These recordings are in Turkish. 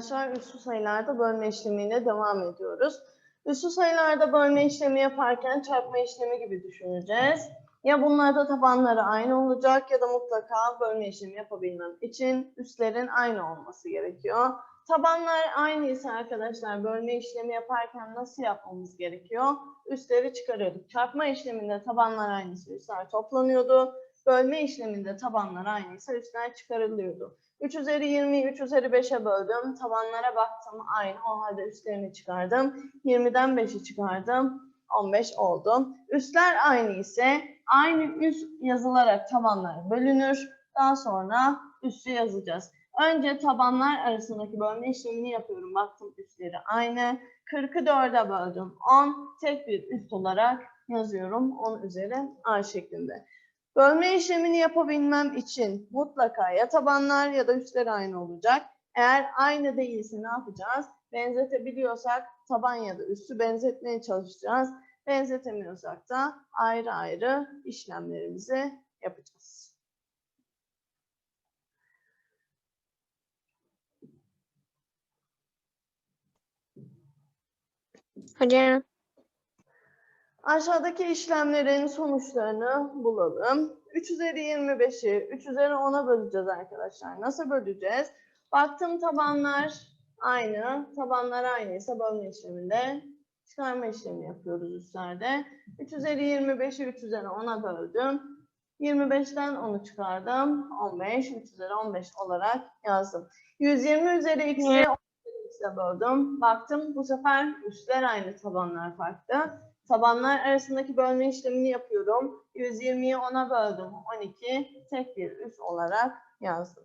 Arkadaşlar üssü sayılarda bölme işlemiyle devam ediyoruz. Üssü sayılarda bölme işlemi yaparken çarpma işlemi gibi düşüneceğiz. Ya bunlarda tabanları aynı olacak ya da mutlaka bölme işlemi yapabilmem için üslerin aynı olması gerekiyor. Tabanlar aynı ise arkadaşlar bölme işlemi yaparken nasıl yapmamız gerekiyor? Üstleri çıkarıyorduk. Çarpma işleminde tabanlar aynıysa üstler toplanıyordu. Bölme işleminde tabanlar aynıysa üstler çıkarılıyordu. 3 üzeri 20'yi 3 üzeri 5'e böldüm. Tabanlara baktım aynı. O halde üstlerini çıkardım. 20'den 5'i çıkardım. 15 oldu. Üstler aynı ise aynı üst yazılarak tabanlar bölünür. Daha sonra üstü yazacağız. Önce tabanlar arasındaki bölme işlemini yapıyorum. Baktım üstleri aynı. 40'ı 4'e böldüm. 10 tek bir üst olarak yazıyorum. 10 üzeri A şeklinde. Bölme işlemini yapabilmem için mutlaka ya tabanlar ya da üstler aynı olacak. Eğer aynı değilse ne yapacağız? Benzetebiliyorsak taban ya da üstü benzetmeye çalışacağız. Benzetemiyorsak da ayrı ayrı işlemlerimizi yapacağız. Hocam. Aşağıdaki işlemlerin sonuçlarını bulalım. 3 üzeri 25'i 3 üzeri 10'a böleceğiz arkadaşlar. Nasıl böleceğiz? Baktım tabanlar aynı. Tabanlar aynıysa bölme işleminde çıkarma işlemi yapıyoruz üstlerde. 3 üzeri 25'i 3 üzeri 10'a böldüm. 25'ten 10'u çıkardım. 15, 3 üzeri 15 olarak yazdım. 120 üzeri x'i 10 üzeri x'e böldüm. Baktım bu sefer üstler aynı, tabanlar farklı. Tabanlar arasındaki bölme işlemini yapıyorum. 120'yi 10'a böldüm. 12 tek bir üst olarak yazdım.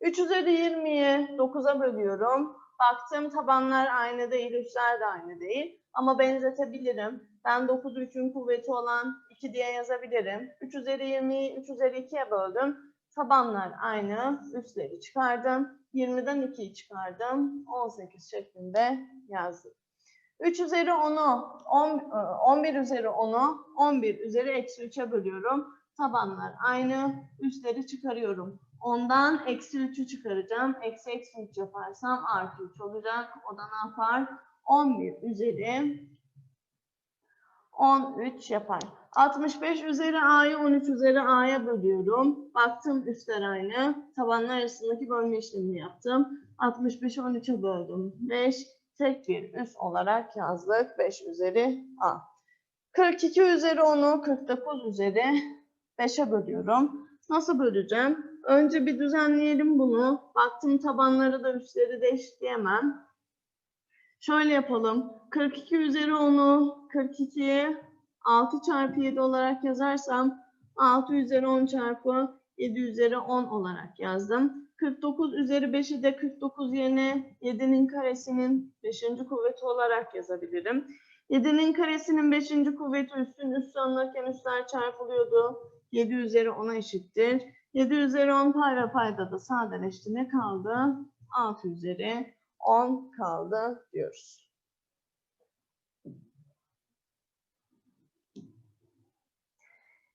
3 üzeri 20'yi 9'a bölüyorum. Baktım tabanlar aynı değil, üstler de aynı değil. Ama benzetebilirim. Ben 9'u 3'ün kuvveti olan 2 diye yazabilirim. 3 üzeri 20'yi 3 üzeri 2'ye böldüm. Tabanlar aynı, üstleri çıkardım. 20'den 2'yi çıkardım. 18 şeklinde yazdım. 3 üzeri 10'u, 11 üzeri 10'u 11 üzeri eksi 3'e bölüyorum. Tabanlar aynı, üstleri çıkarıyorum. Ondan eksi 3'ü çıkaracağım. Eksi eksi 3 yaparsam artı 3 olacak. O da ne yapar? 11 üzeri 13 yapar. 65 üzeri a'yı 13 üzeri a'ya bölüyorum. Baktım üstler aynı. Tabanlar arasındaki bölme işlemini yaptım. 65'i 13'e böldüm. 5 tek bir üst olarak yazdık. 5 üzeri a. 42 üzeri 10'u 49 üzeri 5'e bölüyorum. Nasıl böleceğim? Önce bir düzenleyelim bunu. Baktım tabanları da üstleri de eşitleyemem. Şöyle yapalım. 42 üzeri 10'u 42'ye 6 çarpı 7 olarak yazarsam 6 üzeri 10 çarpı 7 üzeri 10 olarak yazdım. 49 üzeri 5'i de 49 yerine 7'nin karesinin 5. kuvveti olarak yazabilirim. 7'nin karesinin 5. kuvveti üstün üst alınırken üstler çarpılıyordu. 7 üzeri 10'a eşittir. 7 üzeri 10 pay ve payda da sadeleşti. Ne kaldı? 6 üzeri 10 kaldı diyoruz.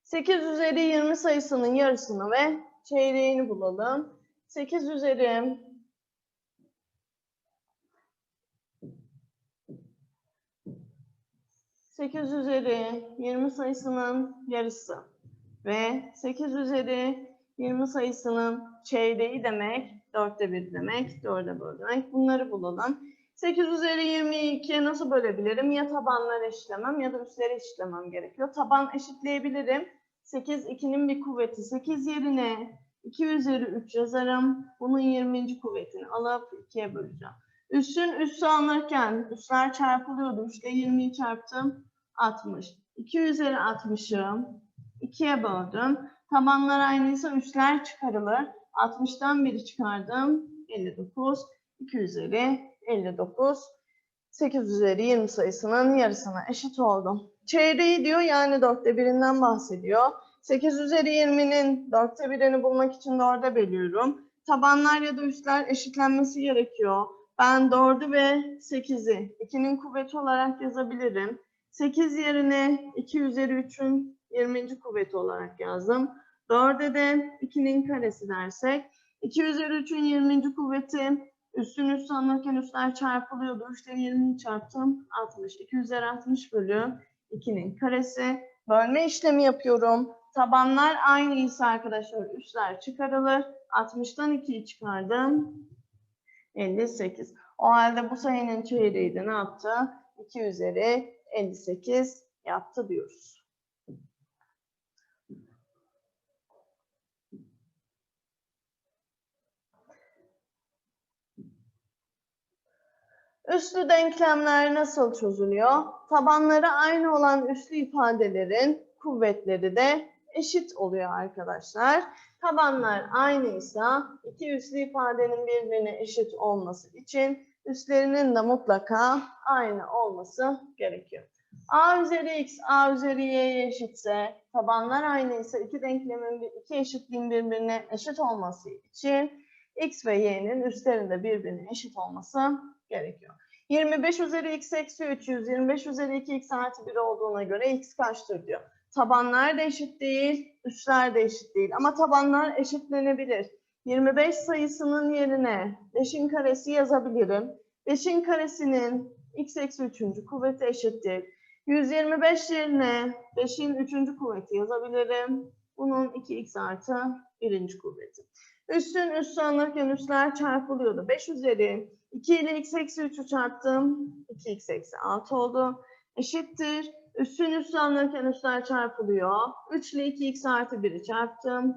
Sekiz üzeri 20 sayısının yarısını ve çeyreğini bulalım. 8 üzeri 8 üzeri 20 sayısının yarısı ve 8 üzeri 20 sayısının çeyreği demek, dörtte bir demek, dörde böl demek. Bunları bulalım. 8 üzeri 20'yi 2'ye nasıl bölebilirim? Ya tabanları eşitlemem ya da üstleri eşitlemem gerekiyor. Taban eşitleyebilirim. 8, 2'nin bir kuvveti. 8 yerine 2 üzeri 3 yazarım. Bunun 20. kuvvetini alıp 2'ye böleceğim. Üstün üssü alınırken üstler çarpılıyordu. 3 ile 20'yi çarptım. 60. 2 üzeri 60'ı 2'ye böldüm. Tabanlar aynıysa üstler çıkarılır. 60'tan biri çıkardım. 59. 2 üzeri 59. 8 üzeri 20 sayısının yarısına eşit oldu. Çeyreği diyor yani dörtte birinden bahsediyor. 8 üzeri 20'nin dörtte birini bulmak için 4'e bölüyorum. Tabanlar ya da üstler eşitlenmesi gerekiyor. Ben 4'ü ve 8'i 2'nin kuvveti olarak yazabilirim. 8 yerine 2 üzeri 3'ün 20. kuvveti olarak yazdım. 4'e de 2'nin karesi dersek 2 üzeri 3'ün 20. kuvveti Üstün üstü alırken üstler çarpılıyordu. 3 ile 20'yi çarptım. 60. 2 üzeri 60 bölü 2'nin karesi. Bölme işlemi yapıyorum. Tabanlar aynıysa arkadaşlar üstler çıkarılır. 60'tan 2'yi çıkardım. 58. O halde bu sayının çeyreği de ne yaptı? 2 üzeri 58 yaptı diyoruz. Üslü denklemler nasıl çözülüyor? Tabanları aynı olan üslü ifadelerin kuvvetleri de eşit oluyor arkadaşlar. Tabanlar aynıysa iki üslü ifadenin birbirine eşit olması için üstlerinin de mutlaka aynı olması gerekiyor. a üzeri x, a üzeri y'ye eşitse, tabanlar aynıysa iki denklemin iki eşitliğin birbirine eşit olması için x ve y'nin üstlerinde birbirine eşit olması gerekiyor. 25 üzeri x eksi 300, 25 üzeri 2x artı 1 olduğuna göre x kaçtır diyor. Tabanlar da eşit değil, üstler de eşit değil ama tabanlar eşitlenebilir. 25 sayısının yerine 5'in karesi yazabilirim. 5'in karesinin x eksi 3. kuvveti eşittir. 125 yerine 5'in 3. kuvveti yazabilirim. Bunun 2x artı 1. kuvveti. Üstün üstü alırken üstler çarpılıyordu. 5 üzeri 2 ile x eksi 3'ü çarptım. 2x eksi 6 oldu. Eşittir. Üstün üstü alırken üstler çarpılıyor. 3 ile 2x artı 1'i çarptım.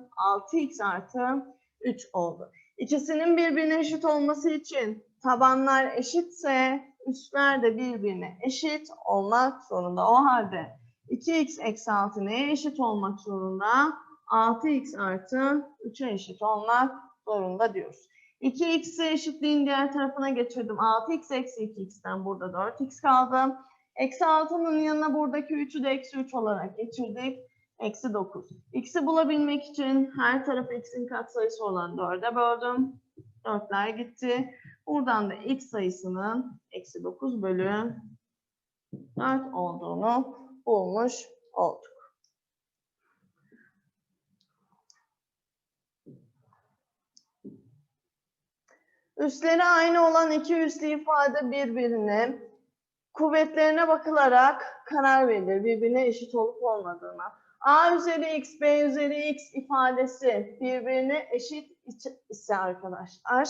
6x artı 3 oldu. İkisinin birbirine eşit olması için tabanlar eşitse üstler de birbirine eşit olmak zorunda. O halde 2x eksi 6 neye eşit olmak zorunda? 6x artı 3'e eşit olmak zorunda diyoruz. 2x'i eşitliğin diğer tarafına geçirdim. 6x eksi 2x'ten burada 4x kaldı. Eksi 6'nın yanına buradaki 3'ü de eksi 3 olarak geçirdik. Eksi 9. X'i bulabilmek için her tarafı x'in katsayısı olan 4'e böldüm. 4'ler gitti. Buradan da x sayısının eksi 9 bölü 4 olduğunu bulmuş olduk. Üstleri aynı olan iki üslü ifade birbirine kuvvetlerine bakılarak karar verilir. Birbirine eşit olup olmadığına. A üzeri x, B üzeri x ifadesi birbirine eşit ise arkadaşlar.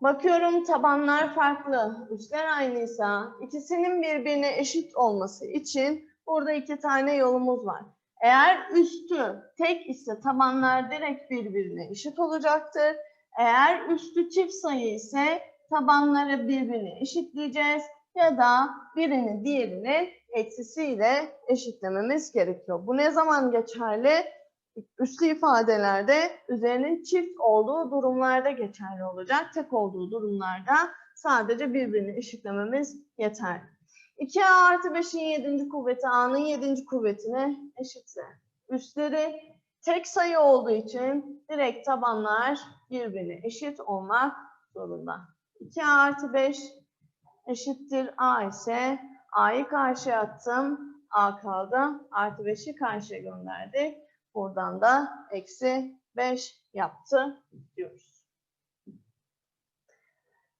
Bakıyorum tabanlar farklı, üstler aynıysa ikisinin birbirine eşit olması için burada iki tane yolumuz var. Eğer üstü tek ise tabanlar direkt birbirine eşit olacaktır. Eğer üstü çift sayı ise tabanları birbirine eşitleyeceğiz ya da birini diğerinin eksisiyle eşitlememiz gerekiyor. Bu ne zaman geçerli? Üslü ifadelerde üzerinin çift olduğu durumlarda geçerli olacak. Tek olduğu durumlarda sadece birbirini eşitlememiz yeterli. 2a artı 5'in 7. kuvveti a'nın 7. kuvvetine eşitse. Üstleri tek sayı olduğu için direkt tabanlar birbirine eşit olmak zorunda. 2a artı 5 eşittir a ise a'yı karşıya attım. a kaldı. Artı 5'i karşıya gönderdik. Buradan da eksi 5 yaptı diyoruz.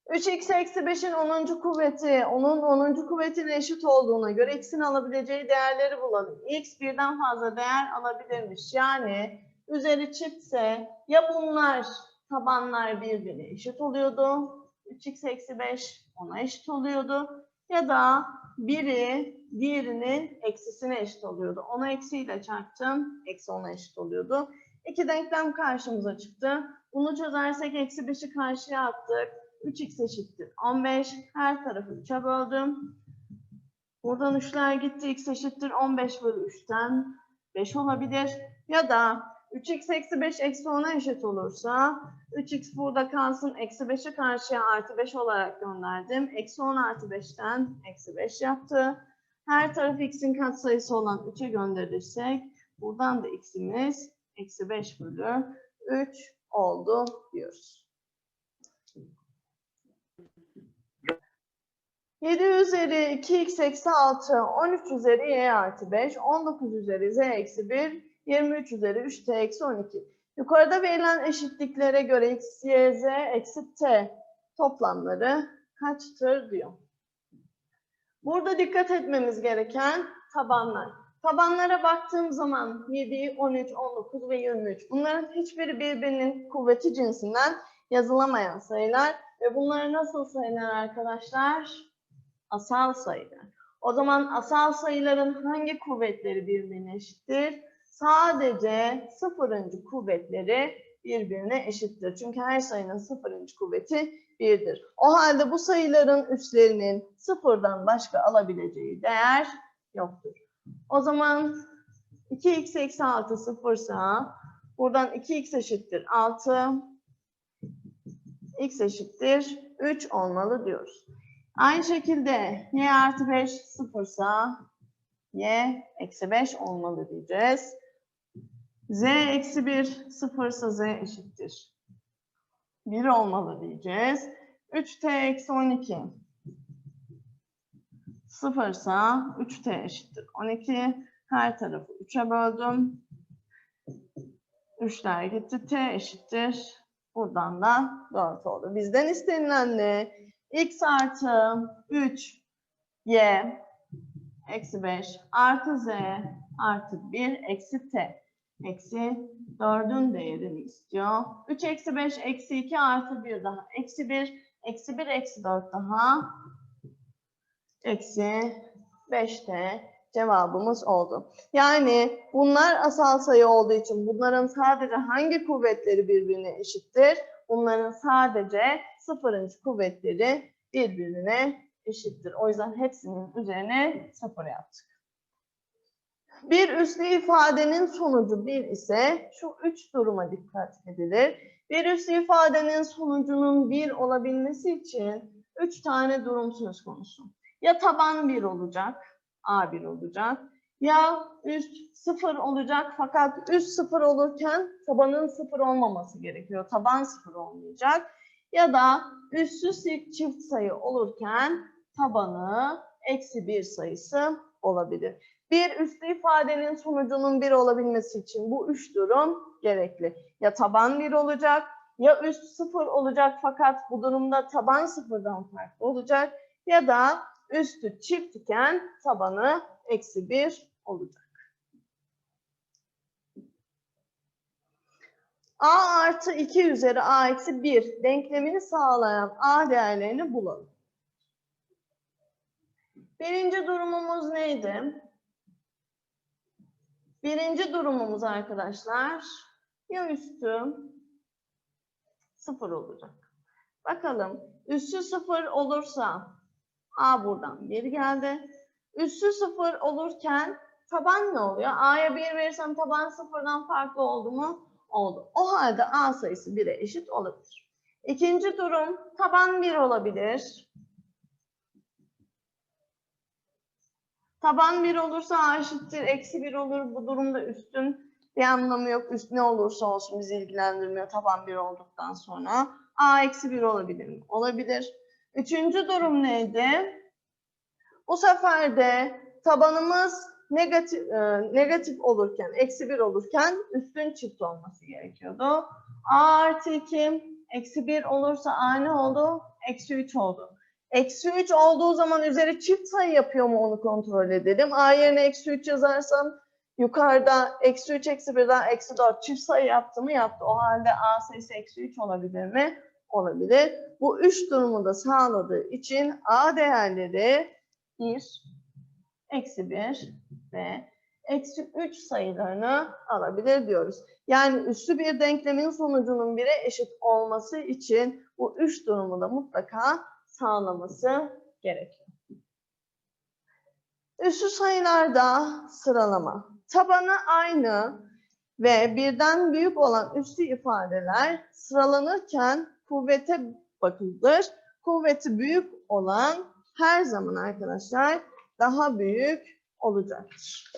3x eksi 5'in 10. kuvveti, onun 10. kuvvetine eşit olduğuna göre x'in alabileceği değerleri bulalım. x birden fazla değer alabilirmiş. Yani üzeri çiftse ya bunlar tabanlar birbirine eşit oluyordu. 3x eksi 5 ona eşit oluyordu. Ya da biri diğerinin eksisine eşit oluyordu. Ona eksiyle çarptım. Eksi ona eşit oluyordu. İki denklem karşımıza çıktı. Bunu çözersek eksi 5'i karşıya attık. 3x eşittir 15. Her tarafı 3'e böldüm. Buradan 3'ler gitti. x eşittir 15 bölü 3'ten 5 olabilir. Ya da 3x eksi 5 eksi 10'a eşit olursa 3x burada kalsın. Eksi 5'i karşıya artı 5 olarak gönderdim. Eksi 10 artı 5'ten eksi 5 yaptı. Her tarafı x'in katsayısı olan 3'e gönderirsek buradan da x'imiz eksi 5 bölü 3 oldu diyoruz. 7 üzeri 2x eksi 6, 13 üzeri y artı 5, 19 üzeri z eksi 1, 23 üzeri 3t eksi 12. Yukarıda verilen eşitliklere göre x, y, z eksi t toplamları kaçtır diyor. Burada dikkat etmemiz gereken tabanlar. Tabanlara baktığım zaman 7, 13, 19 ve 23. Bunların hiçbiri birbirinin kuvveti cinsinden yazılamayan sayılar ve bunları nasıl sayılar arkadaşlar? Asal sayılar. O zaman asal sayıların hangi kuvvetleri birbirine eşittir? Sadece sıfırıncı kuvvetleri birbirine eşittir. Çünkü her sayının sıfırıncı kuvveti birdir. O halde bu sayıların üslerinin sıfırdan başka alabileceği değer yoktur. O zaman 2x eksi 6 sıfırsa buradan 2x eşittir 6 x eşittir 3 olmalı diyoruz. Aynı şekilde y artı 5 sıfırsa y eksi 5 olmalı diyeceğiz. Z eksi 1 sıfırsa z eşittir 1 olmalı diyeceğiz. 3t eksi 12 sıfırsa 3t eşittir 12. Her tarafı 3'e böldüm. 3'ler gitti. t eşittir. Buradan da 4 oldu. Bizden istenilen ne? x artı 3 y eksi 5 artı z artı 1 eksi t eksi 4'ün değerini istiyor. 3 eksi 5 eksi 2 artı 1 daha eksi 1 eksi 1 eksi 4 daha eksi 5'te cevabımız oldu. Yani bunlar asal sayı olduğu için bunların sadece hangi kuvvetleri birbirine eşittir? Bunların sadece sıfırıncı kuvvetleri birbirine eşittir. O yüzden hepsinin üzerine sıfır yaptık. Bir üslü ifadenin sonucu bir ise şu üç duruma dikkat edilir. Bir üslü ifadenin sonucunun bir olabilmesi için üç tane durum söz konusu. Ya taban 1 olacak, A1 olacak. Ya üst 0 olacak fakat üst 0 olurken tabanın 0 olmaması gerekiyor. Taban 0 olmayacak. Ya da üstsüz çift sayı olurken tabanı eksi 1 sayısı olabilir. Bir üslü ifadenin sonucunun 1 olabilmesi için bu üç durum gerekli. Ya taban 1 olacak, ya üst 0 olacak fakat bu durumda taban 0'dan farklı olacak ya da üstü çift iken tabanı eksi 1 olacak. A artı 2 üzeri A eksi 1 denklemini sağlayan A değerlerini bulalım. Birinci durumumuz neydi? Birinci durumumuz arkadaşlar ya üstü 0 olacak. Bakalım üstü 0 olursa A buradan 1 geldi. Üssü 0 olurken taban ne oluyor? A'ya 1 verirsem taban 0'dan farklı oldu mu? Oldu. O halde A sayısı 1'e eşit olabilir. İkinci durum taban 1 olabilir. Taban 1 olursa A eşittir eksi 1 olur. Bu durumda üstün bir anlamı yok. Üst ne olursa olsun bizi ilgilendirmiyor taban 1 olduktan sonra. A eksi 1 olabilir mi? Olabilir. Üçüncü durum neydi? Bu sefer de tabanımız negatif e, negatif olurken, eksi 1 olurken üstün çift olması gerekiyordu. A artı 2 eksi 1 olursa A ne oldu? Eksi 3 oldu. Eksi 3 olduğu zaman üzeri çift sayı yapıyor mu onu kontrol edelim. A yerine eksi 3 yazarsam yukarıda eksi 3 eksi 1 daha eksi 4 çift sayı yaptı mı? Yaptı. O halde A sayısı eksi 3 olabilir mi? olabilir. Bu üç durumu da sağladığı için A değerleri 1, eksi 1 ve eksi 3 sayılarını alabilir diyoruz. Yani üslü bir denklemin sonucunun 1'e eşit olması için bu üç durumu da mutlaka sağlaması gerekiyor. Üslü sayılarda sıralama. Tabanı aynı ve birden büyük olan üslü ifadeler sıralanırken kuvvete bakılır. Kuvveti büyük olan her zaman arkadaşlar daha büyük olacaktır.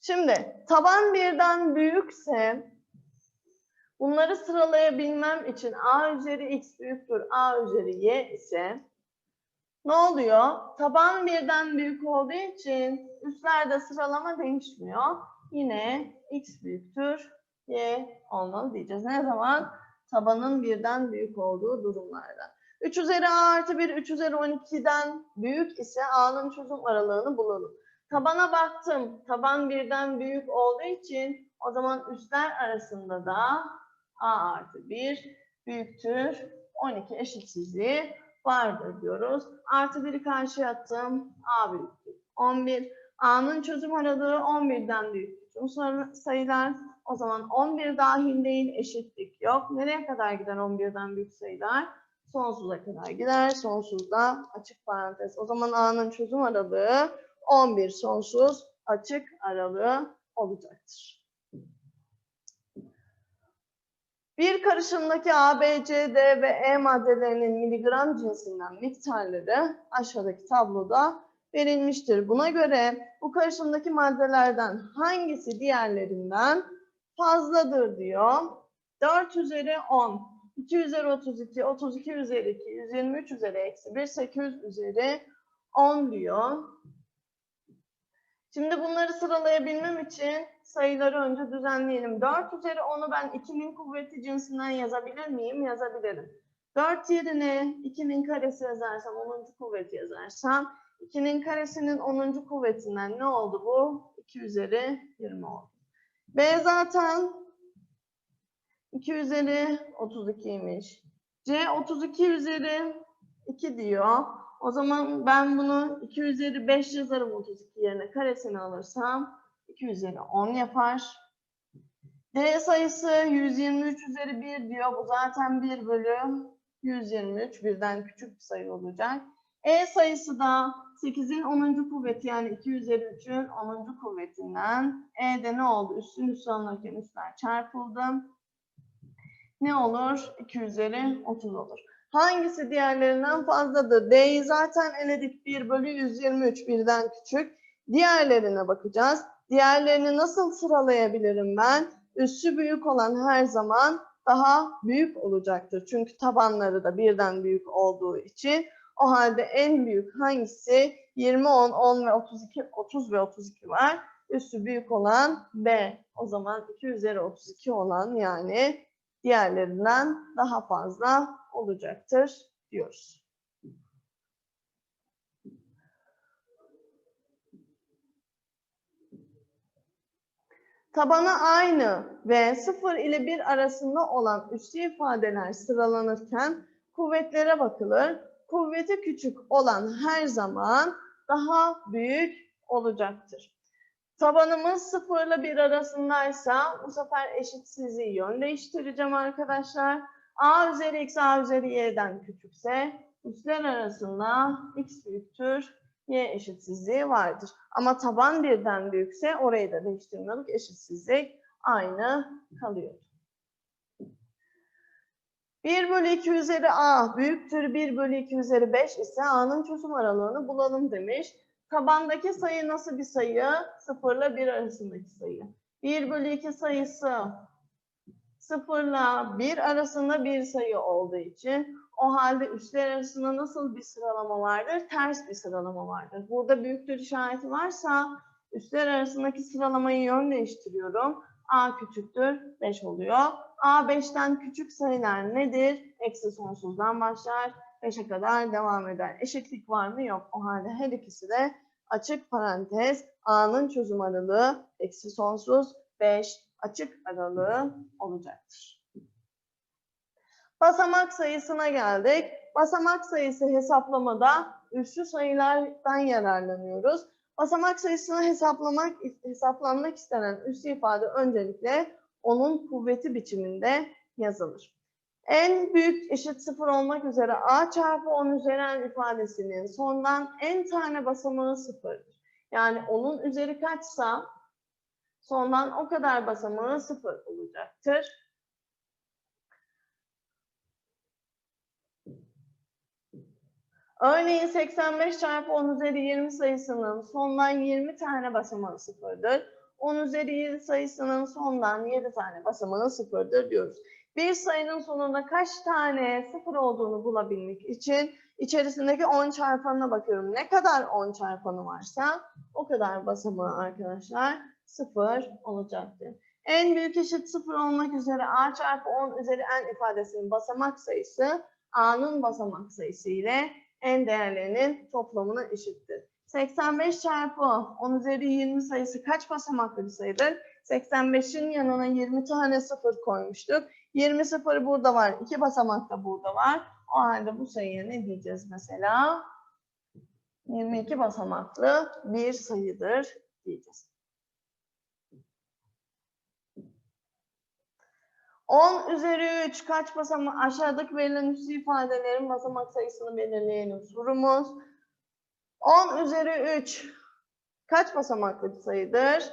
Şimdi taban birden büyükse bunları sıralayabilmem için a üzeri x büyüktür a üzeri y ise ne oluyor? Taban birden büyük olduğu için üstlerde sıralama değişmiyor. yine x büyüktür y olmalı diyeceğiz. Ne zaman? Tabanın birden büyük olduğu durumlarda. 3 üzeri a artı 1, 3 üzeri 12'den büyük ise a'nın çözüm aralığını bulalım. Tabana baktım. Taban birden büyük olduğu için o zaman üstler arasında da a artı 1 büyüktür 12 eşitsizliği vardır diyoruz. Artı 1'i karşıya attım. a büyüktür 11. a'nın çözüm aralığı 11'den büyük. Tüm sayılar o zaman 11 dahil değil eşitlik yok. Nereye kadar gider 11'den büyük sayılar? Sonsuza kadar gider. Sonsuzda açık parantez. O zaman a'nın çözüm aralığı 11 sonsuz açık aralığı olacaktır. Bir karışımdaki A, B, C, D ve E maddelerinin miligram cinsinden miktarları aşağıdaki tabloda verilmiştir. Buna göre bu karışımdaki maddelerden hangisi diğerlerinden fazladır diyor. 4 üzeri 10, 2 üzeri 32, 32 üzeri 2, 123 üzeri eksi 1, 800 üzeri 10 diyor. Şimdi bunları sıralayabilmem için sayıları önce düzenleyelim. 4 üzeri 10'u ben 2'nin kuvveti cinsinden yazabilir miyim? Yazabilirim. 4 yerine 2'nin karesi yazarsam, 10. kuvveti yazarsam, 2'nin karesinin 10. kuvvetinden ne oldu bu? 2 üzeri 20 oldu. B zaten 2 üzeri 32'ymiş. C 32 üzeri 2 diyor. O zaman ben bunu 2 üzeri 5 yazarım 32 yerine karesini alırsam 2 üzeri 10 yapar. D sayısı 123 üzeri 1 diyor. Bu zaten 1 bölü 123 birden küçük bir sayı olacak. E sayısı da 8'in 10. kuvveti yani 2 üzeri 3'ün 10. kuvvetinden. E'de ne oldu? Üstün üstü alınırken üstler çarpıldı. Ne olur? 2 üzeri 30 olur. Hangisi diğerlerinden fazladır? D'yi zaten eledik. 1 bölü 123 birden küçük. Diğerlerine bakacağız. Diğerlerini nasıl sıralayabilirim ben? Üssü büyük olan her zaman daha büyük olacaktır. Çünkü tabanları da birden büyük olduğu için. O halde en büyük hangisi? 20, 10, 10 ve 32, 30 ve 32 var. Üssü büyük olan B. O zaman 2 üzeri 32 olan yani diğerlerinden daha fazla olacaktır diyoruz. Tabana aynı ve 0 ile 1 arasında olan üslü ifadeler sıralanırken kuvvetlere bakılır. Kuvveti küçük olan her zaman daha büyük olacaktır. Tabanımız 0 ile 1 arasındaysa bu sefer eşitsizliği yön değiştireceğim arkadaşlar. A üzeri x, A üzeri y'den küçükse üstler arasında x büyüktür, y eşitsizliği vardır. Ama taban birden büyükse orayı da değiştirmiyorduk. Eşitsizlik aynı kalıyor. 1 bölü 2 üzeri a büyüktür 1 bölü 2 üzeri 5 ise a'nın çözüm aralığını bulalım demiş. Tabandaki sayı nasıl bir sayı? 0 ile 1 arasındaki sayı. 1 bölü 2 sayısı 0 ile 1 arasında bir sayı olduğu için o halde üstler arasında nasıl bir sıralama vardır? Ters bir sıralama vardır. Burada büyüktür işareti varsa üstler arasındaki sıralamayı yön değiştiriyorum. A küçüktür 5 oluyor. A 5'ten küçük sayılar nedir? Eksi sonsuzdan başlar. 5'e kadar devam eder. Eşitlik var mı? Yok. O halde her ikisi de açık parantez A'nın çözüm aralığı eksi sonsuz 5 açık aralığı olacaktır. Basamak sayısına geldik. Basamak sayısı hesaplamada üssü sayılardan yararlanıyoruz. Basamak sayısını hesaplamak hesaplanmak istenen üssü ifade öncelikle onun kuvveti biçiminde yazılır. En büyük eşit sıfır olmak üzere a çarpı 10 üzeri ifadesinin sondan en tane basamağı sıfırdır. Yani onun üzeri kaçsa sondan o kadar basamağı sıfır olacaktır. Örneğin 85 çarpı 10 üzeri 20 sayısının sondan 20 tane basamağı sıfırdır. 10 üzeri 7 sayısının sondan 7 tane basamağı sıfırdır diyoruz. Bir sayının sonunda kaç tane sıfır olduğunu bulabilmek için içerisindeki 10 çarpanına bakıyorum. Ne kadar 10 çarpanı varsa o kadar basamağı arkadaşlar 0 olacaktı. En büyük eşit 0 olmak üzere a çarpı 10 üzeri n ifadesinin basamak sayısı a'nın basamak sayısı ile n değerlerinin toplamına eşittir. 85 çarpı 10 üzeri 20 sayısı kaç basamaklı bir sayıdır? 85'in yanına 20 tane sıfır koymuştuk. 20 sıfır burada var. 2 basamak da burada var. O halde bu sayıya ne diyeceğiz mesela? 22 basamaklı bir sayıdır diyeceğiz. 10 üzeri 3 kaç basamak? Aşağıdaki verilen üstü ifadelerin basamak sayısını belirleyelim sorumuz. 10 üzeri 3 kaç basamaklı bir sayıdır?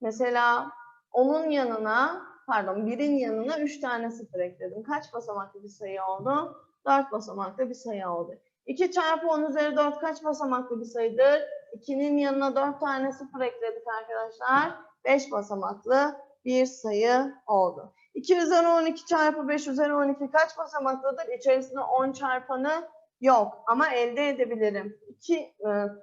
Mesela onun yanına, pardon 1'in yanına 3 tane sıfır ekledim. Kaç basamaklı bir sayı oldu? 4 basamaklı bir sayı oldu. 2 çarpı 10 üzeri 4 kaç basamaklı bir sayıdır? 2'nin yanına 4 tane sıfır ekledik arkadaşlar. 5 basamaklı bir sayı oldu. 2 üzeri 12 çarpı 5 üzeri 12 kaç basamaklıdır? İçerisinde 10 çarpanı yok ama elde edebilirim. 2,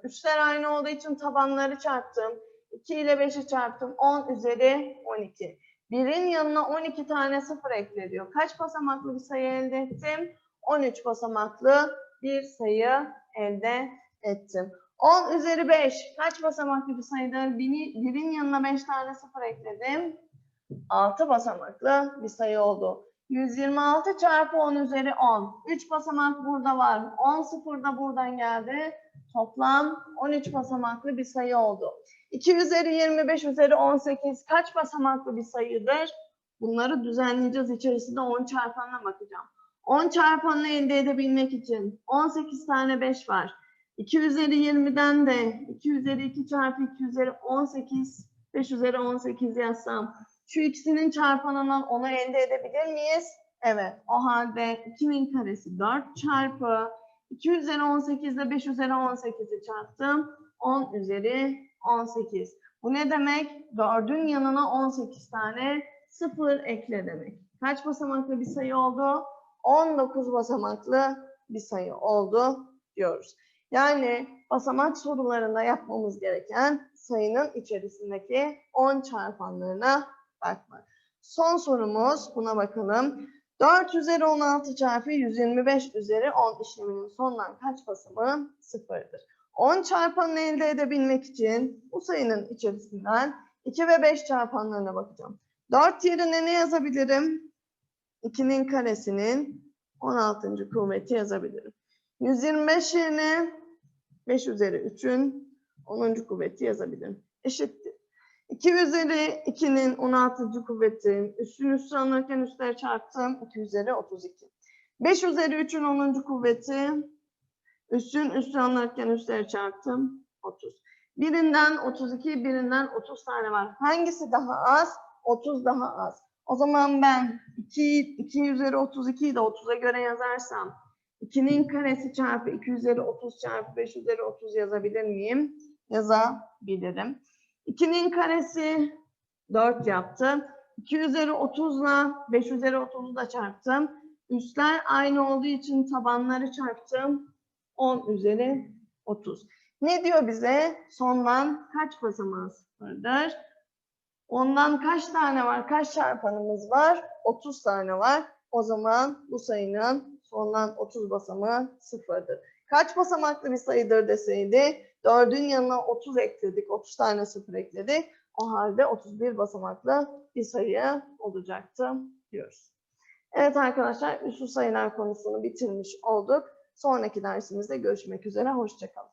üstler aynı olduğu için tabanları çarptım. 2 ile 5'i çarptım. 10 üzeri 12. 1'in yanına 12 tane sıfır ekleniyor. Kaç basamaklı bir sayı elde ettim? 13 basamaklı bir sayı elde ettim. 10 üzeri 5 kaç basamaklı bir sayıdır? 1'in yanına 5 tane sıfır ekledim. 6 basamaklı bir sayı oldu. 126 çarpı 10 üzeri 10. 3 basamak burada var. 10 sıfır da buradan geldi. Toplam 13 basamaklı bir sayı oldu. 2 üzeri 25 üzeri 18 kaç basamaklı bir sayıdır? Bunları düzenleyeceğiz. İçerisinde 10 çarpanına bakacağım. 10 çarpanını elde edebilmek için 18 tane 5 var. 2 üzeri 20'den de 2 üzeri 2 çarpı 2 üzeri 18 5 üzeri 18 yazsam şu ikisinin çarpanından onu elde edebilir miyiz? Evet. O halde 2'nin karesi 4 çarpı 2 üzeri 18 ile 5 üzeri 18'i çarptım. 10 üzeri 18. Bu ne demek? 4'ün yanına 18 tane 0 ekle demek. Kaç basamaklı bir sayı oldu? 19 basamaklı bir sayı oldu diyoruz. Yani basamak sorularında yapmamız gereken sayının içerisindeki 10 çarpanlarına bakmak. Son sorumuz buna bakalım. 4 üzeri 16 çarpı 125 üzeri 10 işleminin sondan kaç basamağı sıfırdır? 10 çarpanını elde edebilmek için bu sayının içerisinden 2 ve 5 çarpanlarına bakacağım. 4 yerine ne yazabilirim? 2'nin karesinin 16. kuvveti yazabilirim. 125 yerine 5 üzeri 3'ün 10. kuvveti yazabilirim. Eşittir. 2 üzeri 2'nin 16. kuvveti üstün üstü alırken üstleri çarptım. 2 üzeri 32. 5 üzeri 3'ün 10. kuvveti üstün üstü alırken üstleri çarptım. 30. Birinden 32, birinden 30 tane var. Hangisi daha az? 30 daha az. O zaman ben 2, 2 üzeri 32'yi de 30'a göre yazarsam 2'nin karesi çarpı 2 üzeri 30 çarpı 5 üzeri 30 yazabilir miyim? Yazabilirim. 2'nin karesi 4 yaptı. 2 üzeri 30 ile 5 üzeri 30'u da çarptım. Üstler aynı olduğu için tabanları çarptım. 10 üzeri 30. Ne diyor bize? Sondan kaç basamağı sıfırdır? Ondan kaç tane var? Kaç çarpanımız var? 30 tane var. O zaman bu sayının sondan 30 basamağı sıfırdır. Kaç basamaklı bir sayıdır deseydi 4'ün yanına 30 ekledik. 30 tane sıfır ekledik. O halde 31 basamaklı bir sayı olacaktı diyoruz. Evet arkadaşlar üslü sayılar konusunu bitirmiş olduk. Sonraki dersimizde görüşmek üzere. Hoşçakalın.